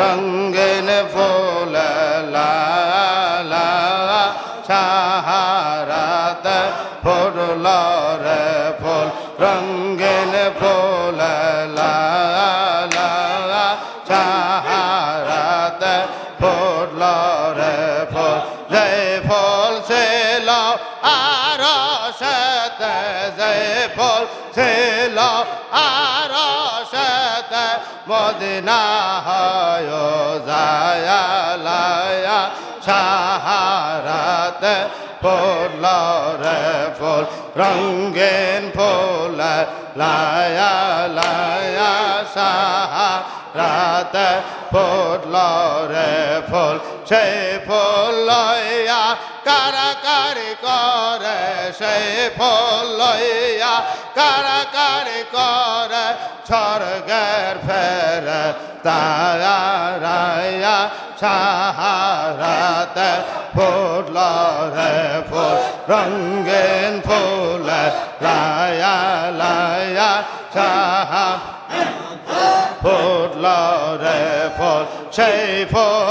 রঙ্গিন ফুল লালা সাহারাতে ফুটল রে ফুল। রঙ্গিন ফুল লালা সাহারাতে ফুটল রে ফুল। জয় ফুল ছিল আর সাথে, জয় ফুল আর সাথে মদিনা হয় যায় সাহারাতে ফুল রে ফুল রঙ্গিন ফুল লায়া লায়া সাহারাতে ফুল রে ফুল সেই ফুল লইয়া কারাকারি করে সেই ফুল লইয়া কারাকারি করে স্বর্গের ফের তারা সাহারাতে ফুল রে ফুল রঙ্গেন ফুল লায়া লায়া সাহা ফুল রে ফুল সেই ফুল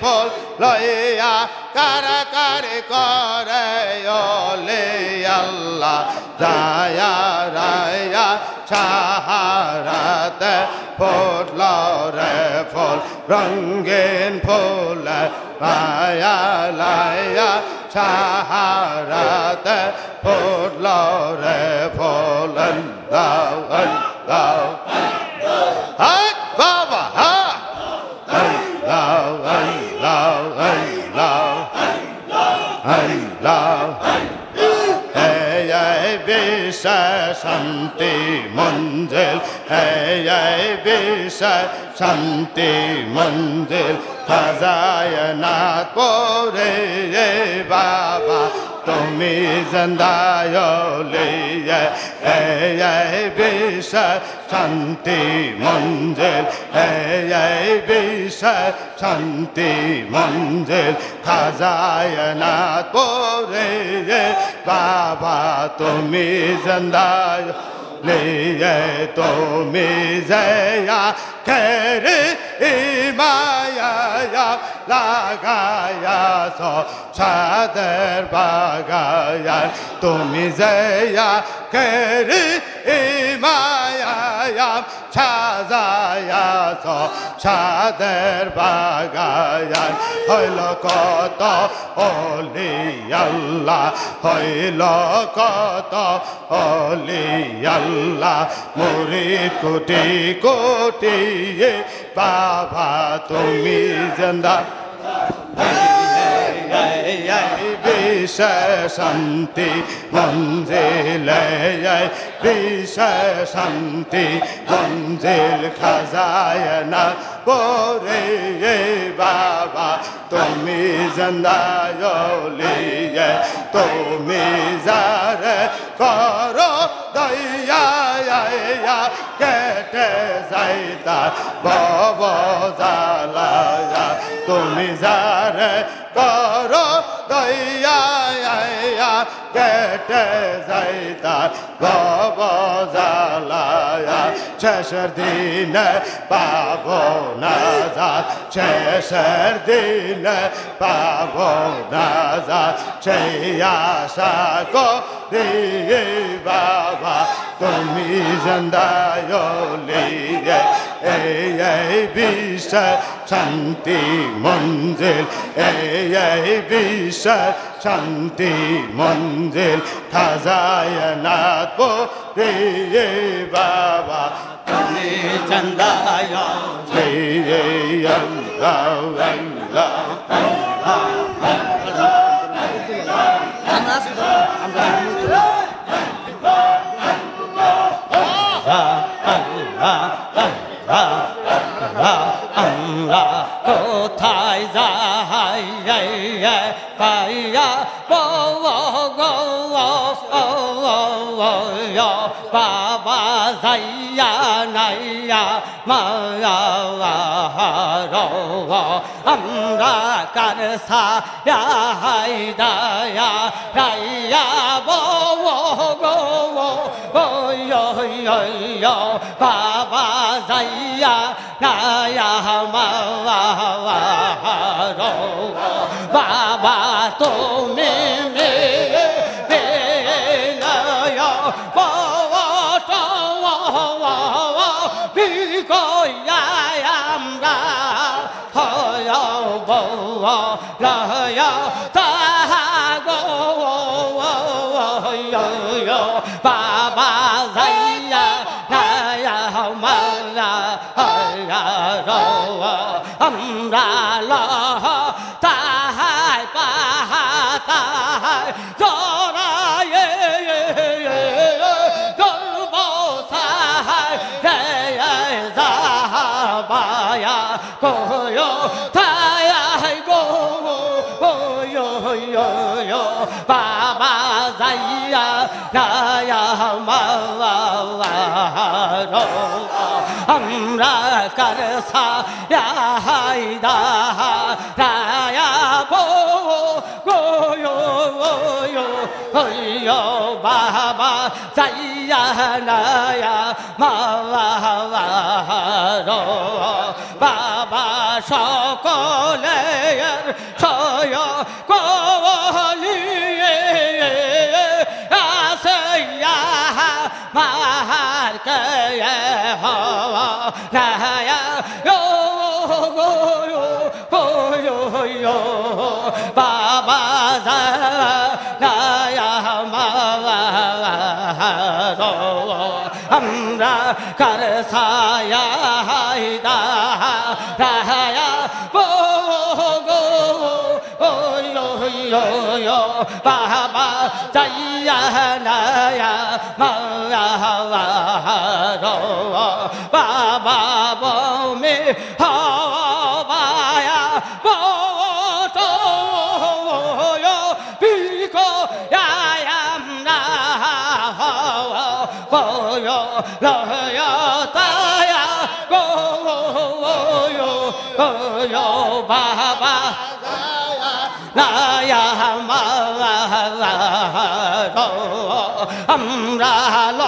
ফুল লইয়া কারাকারি করে, ওলে আল্লাহ, রায়া রায়া, সাহারাতে ফুল, রে ফুল রঙ্গিন ফুল লায়া লায়া সাহারাতে ফুল, রে ফুল আল্লাহ আল্লাহ বিশ্ব শান্তি মঞ্জিল। এই বিষয় শান্তি মঞ্জিল। খাজায় না করে বাবা। তুমি এই বিশ্ব শান্তি মঞ্জিল এই বিশ্ব শান্তি মঞ্জিল খাজায় না তোরে বাবা তুমি জন্দায় লিয়ে তুমি জয়া খেরে মায়া লাগায়া সো সাদের বাগায়া তুমি জয়া খেরে মায়া সাজায়া সাদের বাগায়া হইল কত ওলি আল্লাহ, হইল কত ওলি আল্লাহ। মুরিদ কোটি কোটি বাবা, তুমি জন্দা। বিষ শান্তি মঞ্জিল বিষ শান্তি মঞ্জিল খাজায় না পরে বাবা তুমি জন্দায়লিয়ে, তুমি যার করো দয়া কেটে যাইতা বব জালায়া। তুমি যার করো দয়া কেটে যাইতা বব জালায়া। শেষের দিনে পাব না যাত শেষের দিনে পাব না যাত সেই আশা করি বাবা তুমি জন্দায়লিয়ে এই এই বিশ্ব শান্তি মঞ্জিল এই এই বিশ্ব শান্তি মঞ্জিল খাজায় নাথ রে বাবা তুমি চন্দায় এই আল্লাহ আল্লাহ আমরা বাবা যাইয়া নাইয়া মায়া আমরা কার সাই দায়া রাইয়া বো গো বাবা যাইয়া নায়া মাওয়া বাবা তুমি 我乐哟，大哥我哟哟，爸爸人呀，哎呀妈呀，哎呀哟啊，嗯啦啦，大把大哟。বাবা যাইয়া নায়া মাওয়া আমরা কর সাইদা রায়া বো। গোয়ো হইয় বাবা যাইয়া নায়া মাওয়া বাবা সকলের আমরা কর সায়া হাইদা বাবা যাইয়া নায়া মায়া বাবা বমে হবায়া বো তো বিকো আয়াম না বয় লয় তায়া বাবা আমরা ল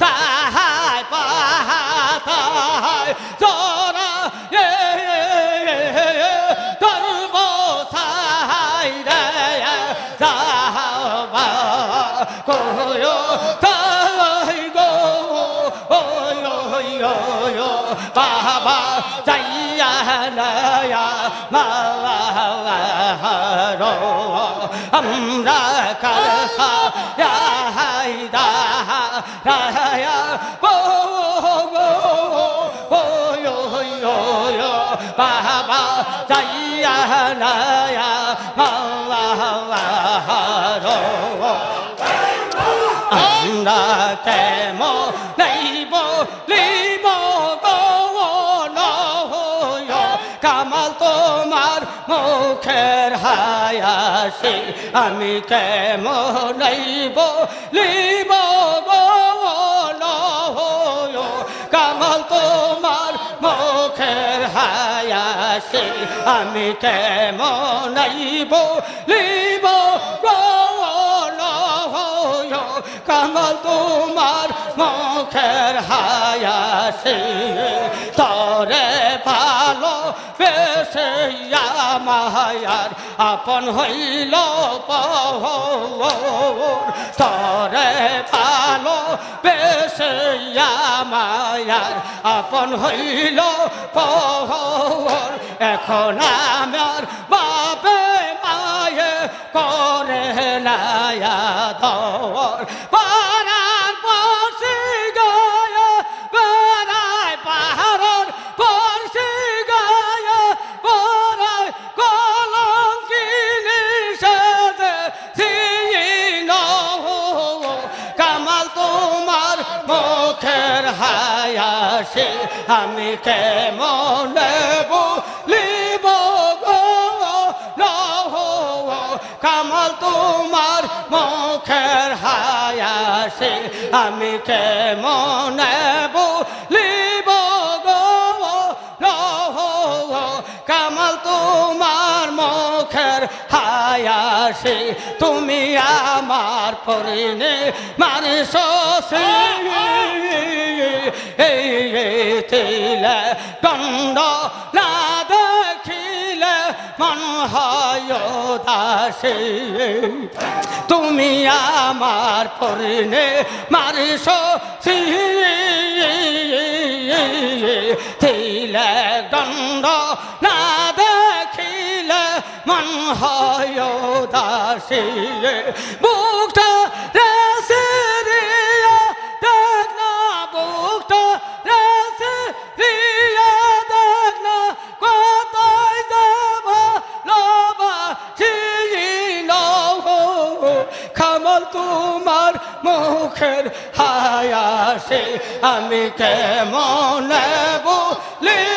তাহাই পাহাতাই জরা ধর্ম সাহাই রে যাবা কয়ো তাই গো বাবা মাওয়া আমরা কারসা হাইদা রায়া বো গো বাবা যাইয়া নয়া মাওয়া আমরা কেমন মুখের হায়াসি আমি কেমন লিব কামাল তোমার মুখের হায়াসি আমি কেমন লিব কামাল তোমার মুখের হায়াসি তরে মায়ার আপন হইল তরে ভালো বেশে মায়ার আপন হইল পহর এখন আমার বাপে মায়ে করে নায়া দর বলিব গো কামাল তোমার আমি বলিব কামাল তোমার মুখের হায়াসে। তুমি আমার পরিণে মানুষ তিলে দণ্ড না দেখিলে মন হয় দাসে তুমি আমার পরিণে মারিস তিলে দণ্ড না দেখিলে মন হয় দাসে মুখের হায়াসে আমি কেমন বলিব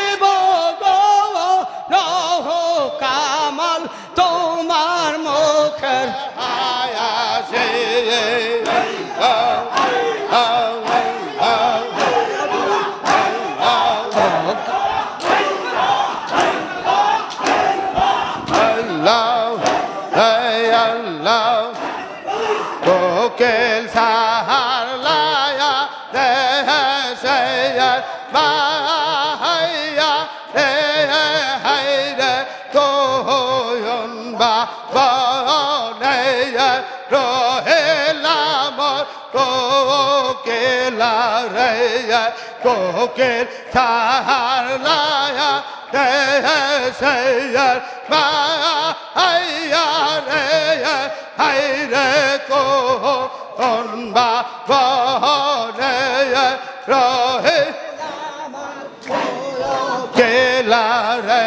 কোকেল সাহার লায়া দেয়ার মায়া রে হাই রে কো অনবা বনে রহে। কেলা রে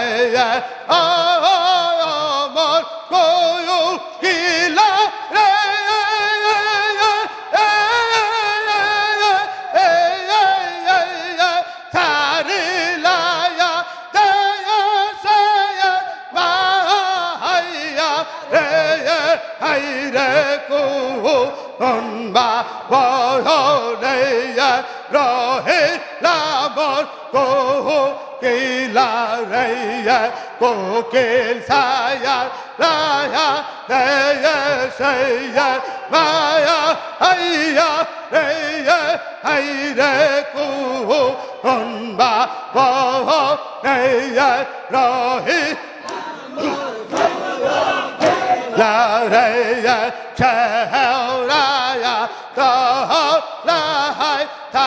কোকিল সায়া লায়া দয়া সয়া মায়া আইয়া রে হাই রে কো অনবা বনে রহে la re ya cha ra ya ta la hai ta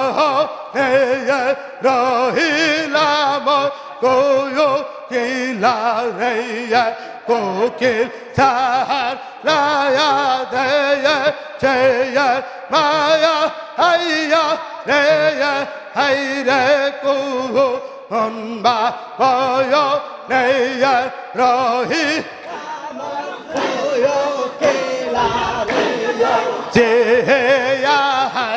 rô hi la mô cô ki la rê ya cô ki sa ha la ya de ya che ya ma ya hay ya re ya hay re cô hô hôn ba bô yô ne ya rô hi la mô cô ki la rê ya che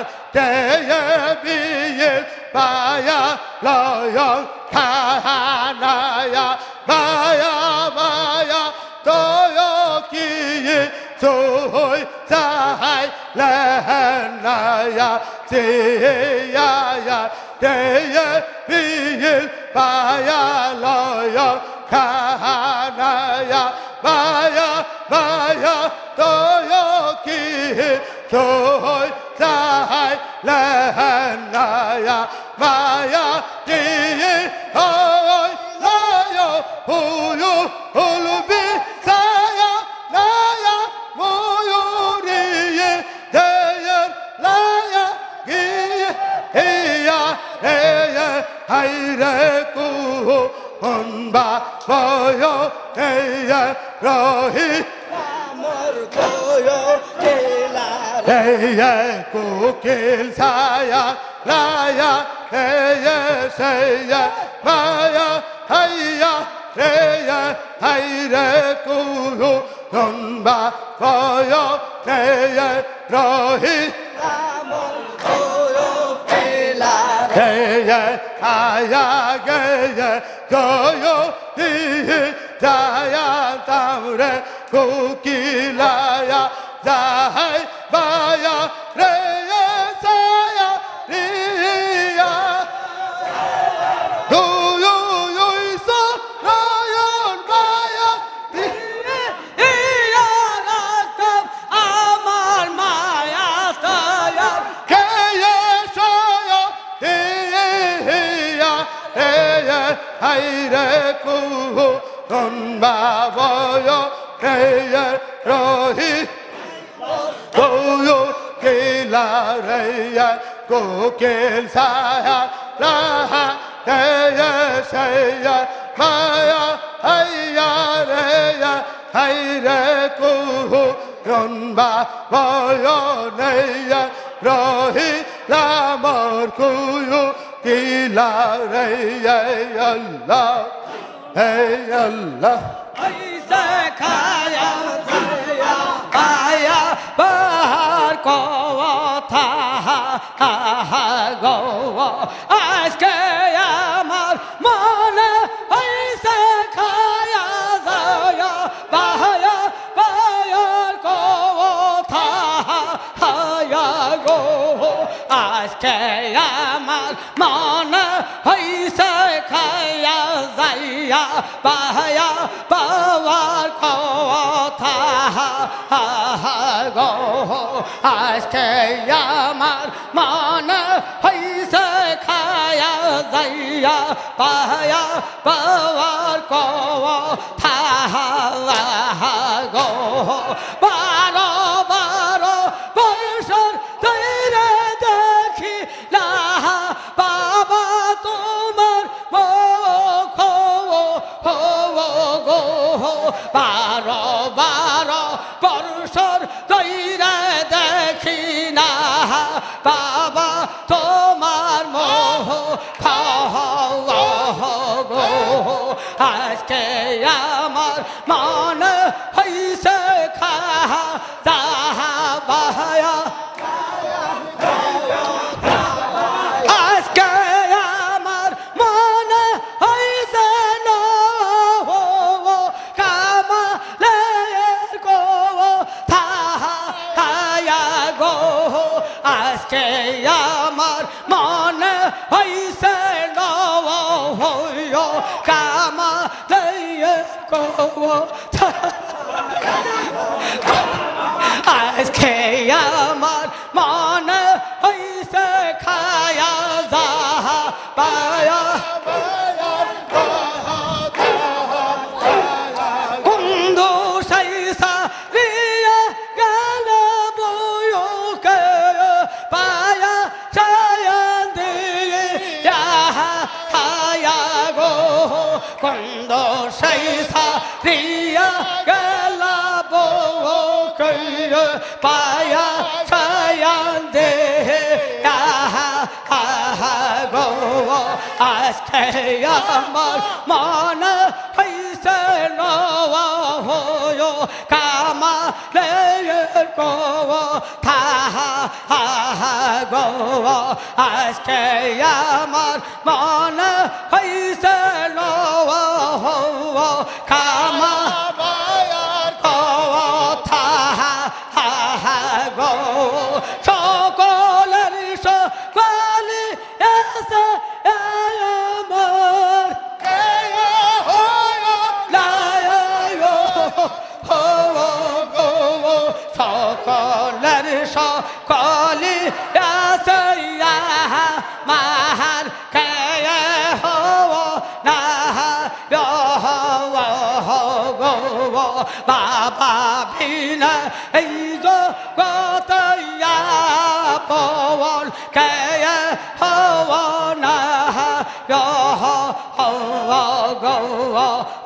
কিলা রে কোকিল সাহার রায়া দেয় চেয় মায়া হাইয়া রে high রে কুহু হনবা বয় নেয় রহি যে আহার দেয় বিয়ে পায়া লয় খানায়া মায়া মায়া তয় কি সই চাহাই লহনায়া যে আয়া দেয় বিয়ে পায়া লয় খানায়া 마야 예예 어이 나여 우유 울비 사야 나야 모유리에 대열 나야 기에 해야 해야 하이래 꾸 온바 보여 대열 러히 লহনায়া মায়া দিয়ে হয় লায় হুয়ু হুলবি সায়া লায়া ময়ূরিয়ে দেয়ের লায়া গিয়ে হেয়া হেয়া হাইরে কুহু হনবা বয় হেয়া রহি হেয়া কোকিল ছায়া লায়া হেয়া সেয়া মায়া হাইয়া রেয়া হাইরে কুহু হনবা বয় হেয়া রহি Hey, aya gaya goyo di jaya tamre kukilaya jahai baya re saya kokel saha raha teya seya maya hayya reya hayre kuhu ronba boyo neya rohi ramor kuyu kila reya Allah Hey Allah Ay zekaya গো আজকে আমার মনে হইছে খায়া যায়, বাহায়া buyer কথা হায়া গো আজকে আমার মা যাইয়া বাহায়া পাওয়ার কথা গো আজকে আমার মনে হইছে খায়া যাইয়া পায়া পাওয়ার কথা গো বারো বর্ষর আজকে আমার মন হইছে নওয়া হয়ো কামা লে গো থাহা আহা গো আজকে আমার মন হইছে নওয়া হয়ো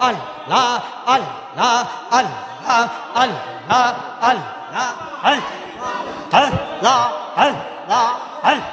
আল্লাহ আল্লাহ আল্লাহ আল্লাহ আল্লাহ আল্লাহ আল্লাহ আল্লাহ।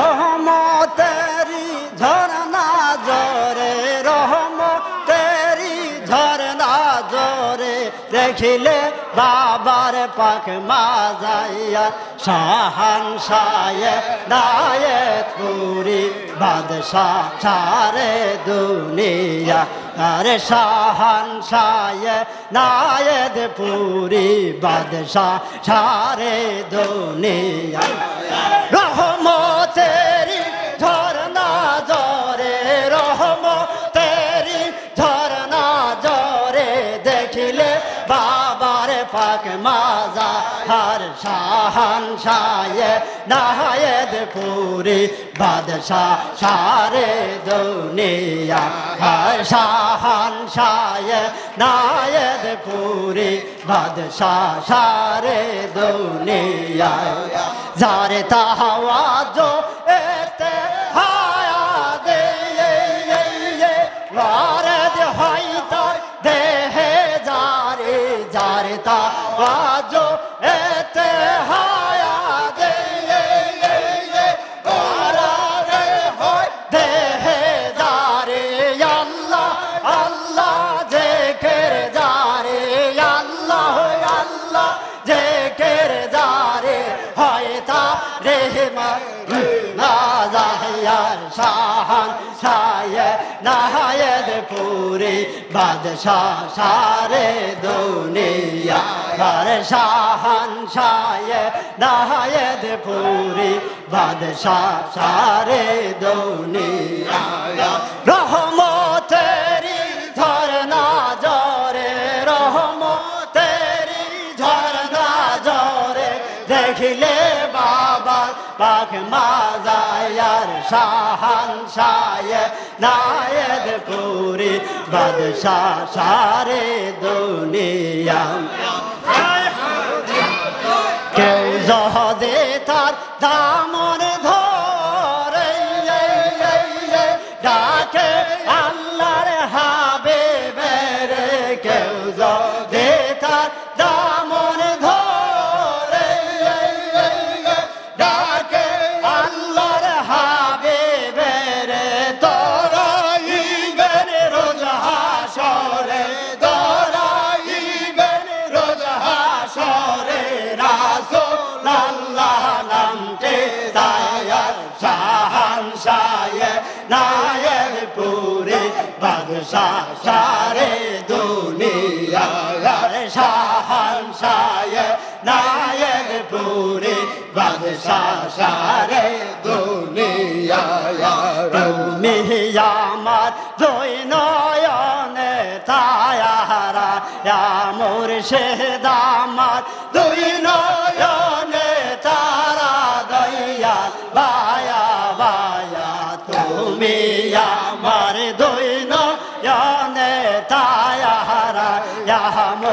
রহমতেরি ঝরনা জরে রহমতেরি ঝরনা জরে, দেখিলে বাবার পাক মাজাইয়া শাহান শায়ে দায়ে পুরি বাদশাহ সারে দুনিয়া। আরে শাহান শায়ে নায়েদ পুরি বাদশাহ সারে দুনিয়া। রহমতেরি পাক মাজা, হার শাহান শায়ে নাহায়েদ পুরি, বাদশাহ সারে দুনিয়া, হার শাহান শায়ে নায়েদ পুরি, বাদশাহ সারে দুনিয়া। যারে তাহাওয়াজ এতে নাহায়েদ পুরি বাদশাহ সারে দুনিয়া হর শাহন শায়ে নাহায়েদ পুরি বাদশাহ সারে দুনিয়া। রহমতেরি পাক মাজায়ার শাহান শায়ে নায়েদ পুরি বাদশাহ সারে দুনিয়া। কেউ জহদে তার দামন ধরে বাদশাহ সারে দুনিয়া পুরে বাদশাহ সারে দুই নয়নে তায়ারা আমর শেদ আমার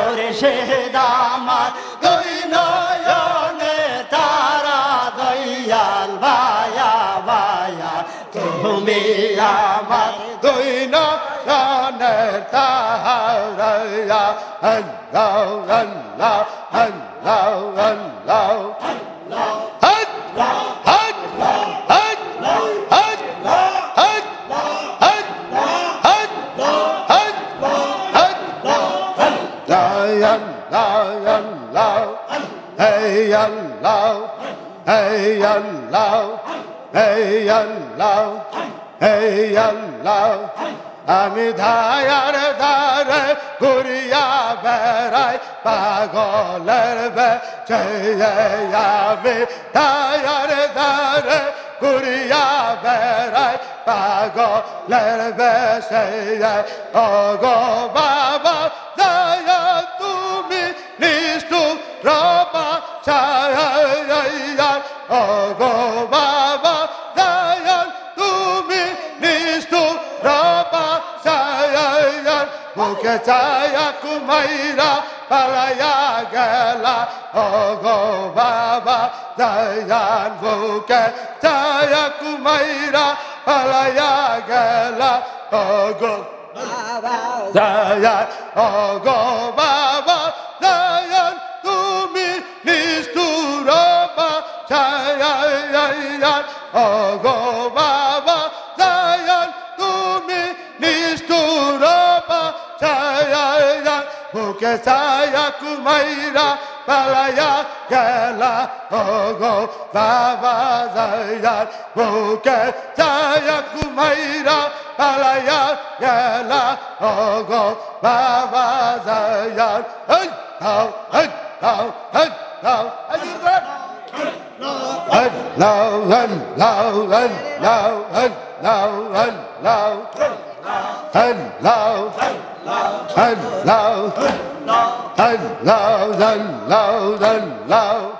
করে সে দামার দুই নয়নে তারা দয়াল বায়া বায়া তুমি আমার দুই নয়নে তাহারা আল্লাহ আল্লাহ আল্লাহ আল্লাহ আল্লাহ এই আল্লাহ এই আল্লাহ এই আল্লাহ। আমি ধায়ার ধারে ঘুরিয়া বেড়াই পাগলের বেছে আমি ধায়ার ধারে ঘুরিয়া বেড়াই পাগলের বেছে ও গো বাবা, দয়া ছায়া কুমাইরা পালায়া গেলা। ও গো বাবা দয়ান বুকে ছায়া কুমাইরা পালায়া গেলা। ও গো দয়ান ও বাবা চেঁচায়া কুমাইরা পালায়া গেলা ও গো বাবা যাইয়ার বুকে চায়া কুমাইরা পালায়া গেলা ও গো বাবা যাইয়ার হই হাও হই হাও হই হাও আজিরাত هل لو هل لو هل لو هل لو هل لو الله الله الله الله الله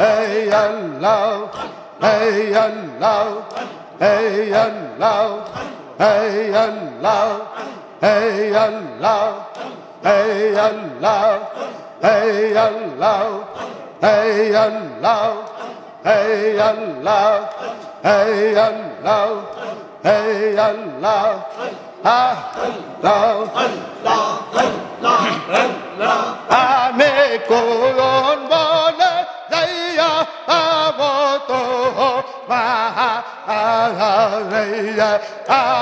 اي الله اي الله اي الله اي الله اي الله اي الله اي الله اي الله اي الله اي الله Hey Allah, Allah, আমি কোন বলে যাইয়া আবত হা হা হা